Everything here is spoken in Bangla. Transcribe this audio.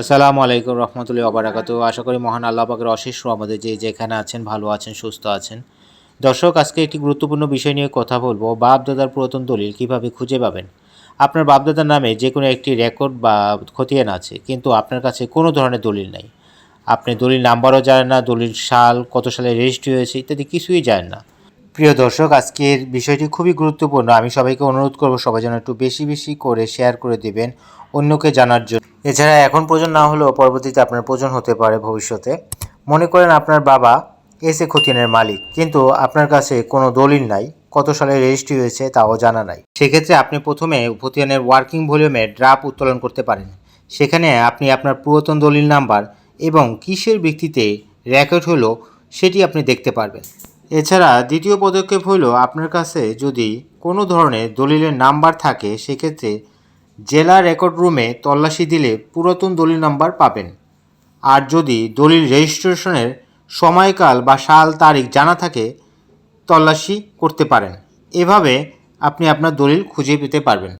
আসসালামু আলাইকুম রহমতুল্লাহ ওবরাকাতু আশা করি মহান আল্লাহ পাকের অশেষ আমাদের যে যেখানে আছেন, ভালো আছেন, সুস্থ আছেন। দর্শক, আজকে একটি গুরুত্বপূর্ণ বিষয় নিয়ে কথা বলব বাপ দাদার পুরাতন দলিল কীভাবে খুঁজে পাবেন। আপনার বাপ দাদার নামে যে কোনো একটি রেকর্ড বা খতিয়ান আছে, কিন্তু আপনার কাছে কোনো ধরনের দলিল নাই। আপনি দলিল নাম্বারও জানেন না, দলিল সাল, কত সালে রেজিস্ট্রি হয়েছে ইত্যাদি কিছুই জানেন না। প্রিয় দর্শক, আজকের বিষয়টি খুবই গুরুত্বপূর্ণ। আমি সবাইকে অনুরোধ করব সবাই যেন একটু বেশি বেশি করে শেয়ার করে দেবেন, অন্যকে জানার জন্য। এছাড়া এখন প্রয়োজন না হলেও পরবর্তীতে আপনার প্রয়োজন হতে পারে ভবিষ্যতে। মনে করেন আপনার বাবা এসে খতিয়ানের মালিক, কিন্তু আপনার কাছে কোনো দলিল নাই, কত সালে রেজিস্ট্রি হয়েছে তাও জানা নাই। সেক্ষেত্রে আপনি প্রথমে খতিয়ানের ওয়ার্কিং ভলিউমে ড্রাফ উত্তোলন করতে পারেন। সেখানে আপনি আপনার পুরাতন দলিল নাম্বার এবং কিসের ভিত্তিতে রেকর্ড হলো সেটি আপনি দেখতে পারবেন। এছাড়া দ্বিতীয় পদক্ষেপ হলো আপনার কাছে যদি কোনো ধরনের দলিলের নাম্বার থাকে, সেক্ষেত্রে জেলা রেকর্ড রুমে তল্লাশি দিলে পুরাতন দলিল নাম্বার পাবেন। আর যদি দলিল রেজিস্ট্রেশনের সময়কাল বা সাল তারিখ জানা থাকে, তল্লাশি করতে পারেন। এভাবে আপনি আপনার দলিল খুঁজে পেতে পারবেন।